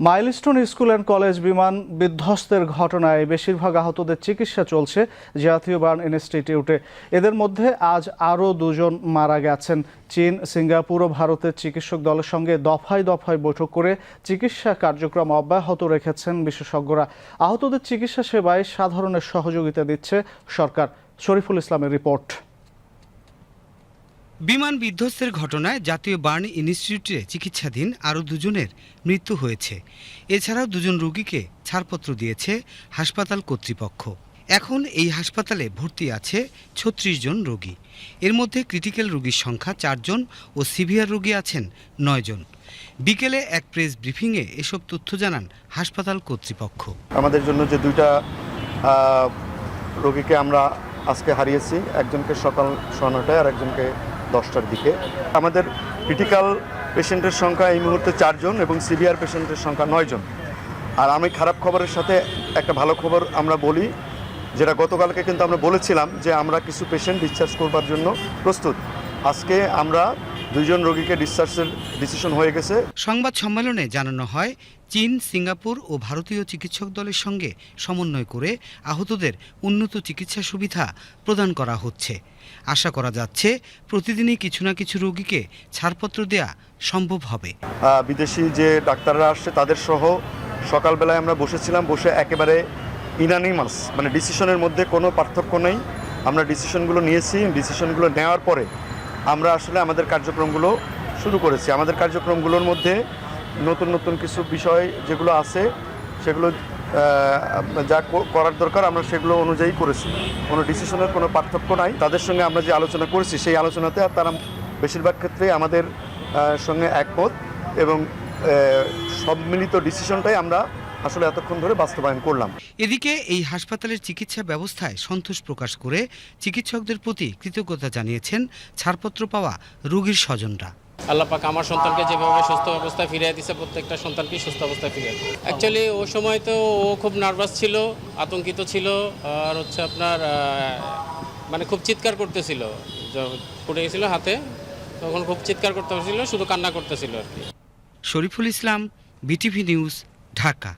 Milestone school and college বিমান বিধ্বস্তের ঘটনায় বেশিরভাগ আহতদের চিকিৎসা চলছে জাতীয় বার্ন ইনস্টিটিউটে। এদের মধ্যে আজ আরও দুজন মারা গেছেন। চীন, সিঙ্গাপুর ও ভারতের চিকিৎসক দলের সঙ্গে দফায় দফায় বৈঠক করে চিকিৎসা কার্যক্রম অব্যাহত রেখেছেন বিশেষজ্ঞরা। আহতদের চিকিৎসা সেবায় সাধারণের সহযোগিতা দিচ্ছে সরকার। শরীফুল ইসলামের রিপোর্ট। বিমান বিধ্বস্তের ঘটনায় জাতীয় বার্ন ইনস্টিটিউটে চিকিৎসাধীন আরও দুজনের মৃত্যু হয়েছে। এছাড়াও দুজন রোগীকে ছাড়পত্র দিয়েছে হাসপাতাল কর্তৃপক্ষ। এখন এই হাসপাতালে ভর্তি আছে ছত্রিশ জন রোগী। এর মধ্যে ক্রিটিক্যাল রোগীর সংখ্যা চারজন ও সিভিয়ার রোগী আছেন নয়জন বিকেলে এক প্রেস ব্রিফিংয়ে এসব তথ্য জানান হাসপাতাল কর্তৃপক্ষ। আমাদের জন্য যে দুইটা রোগীকে আমরা আজকে হারিয়েছি, একজনকে সকাল সোয়া নটায় আর একজনকে দশটার দিকে। আমাদের ক্রিটিক্যাল পেশেন্টের সংখ্যা এই মুহূর্তে চারজন এবং সিভিয়ার পেশেন্টের সংখ্যা নয়জন। আর আমি খারাপ খবরের সাথে একটা ভালো খবর আমরা বলি, যেটা গতকালকে কিন্তু আমরা বলেছিলাম যে আমরা কিছু পেশেন্ট ডিসচার্জ করবার জন্য প্রস্তুত। আজকে আমরা দুইজন রোগীকে ডিসচার্জের ডিসিশন হয়ে গেছে। সংবাদ সম্মেলনে জানানো হয় চীন সিঙ্গাপুর ও ভারতীয় চিকিৎসক দলের সঙ্গে সমন্বয় করে আহতদের উন্নত চিকিৎসা সুবিধা প্রদান করা হচ্ছে। আশা করা যাচ্ছে প্রতিদিনই কিছু না কিছু রোগীকে ছাড়পত্র দেয়া সম্ভব হবে। বিদেশি যে ডাক্তাররা আসছে তাদের সহ সকালবেলায় আমরা বসেছিলাম বসে একেবারে ইনানিমাস মানে ডিসিশনের মধ্যে কোনো পার্থক্য নেই। আমরা ডিসিশনগুলো নিয়েছি ডিসিশনগুলো নেওয়ার পরে আমরা আসলে আমাদের কার্যক্রমগুলো শুরু করেছি। আমাদের কার্যক্রমগুলোর মধ্যে নতুন নতুন কিছু বিষয় যেগুলো আছে, সেগুলো যা করার দরকার আমরা সেগুলো অনুযায়ী করেছি। কোনো ডিসিশনের কোনো পার্থক্য নাই। তাদের সঙ্গে আমরা যে আলোচনা করেছি, সেই আলোচনাতে তারা বেশিরভাগ ক্ষেত্রে আমাদের সঙ্গে একমত এবং সম্মিলিত ডিসিশনটাই আমরা আসলে এতক্ষণ ধরে বাস্তবায়ন করলাম। এদিকে এই হাসপাতালের চিকিৎসা ব্যবস্থায় সন্তোষ প্রকাশ করে চিকিৎসকদের প্রতি কৃতজ্ঞতা জানিয়েছেন ছাড়পত্র পাওয়া রোগীর স্বজনরা। আল্লাহ পাক আমার সন্তানকে যেভাবে সুস্থ অবস্থায় ফিরিয়ে দিছে প্রত্যেকটা সন্তানকেই সুস্থ অবস্থায় ফিরিয়ে অ্যাকচুয়ালি ও সময় তো ও খুব নার্ভাস ছিল আতঙ্কিত ছিল আর হচ্ছে আপনার মানে খুব চিৎকার করতেছিল। পড়ে গেছিল হাতে তখন খুব চিৎকার করতে হয়েছিল শুধু কান্না করতেছিল আর কি। Shariful Islam BTV news Dhaka.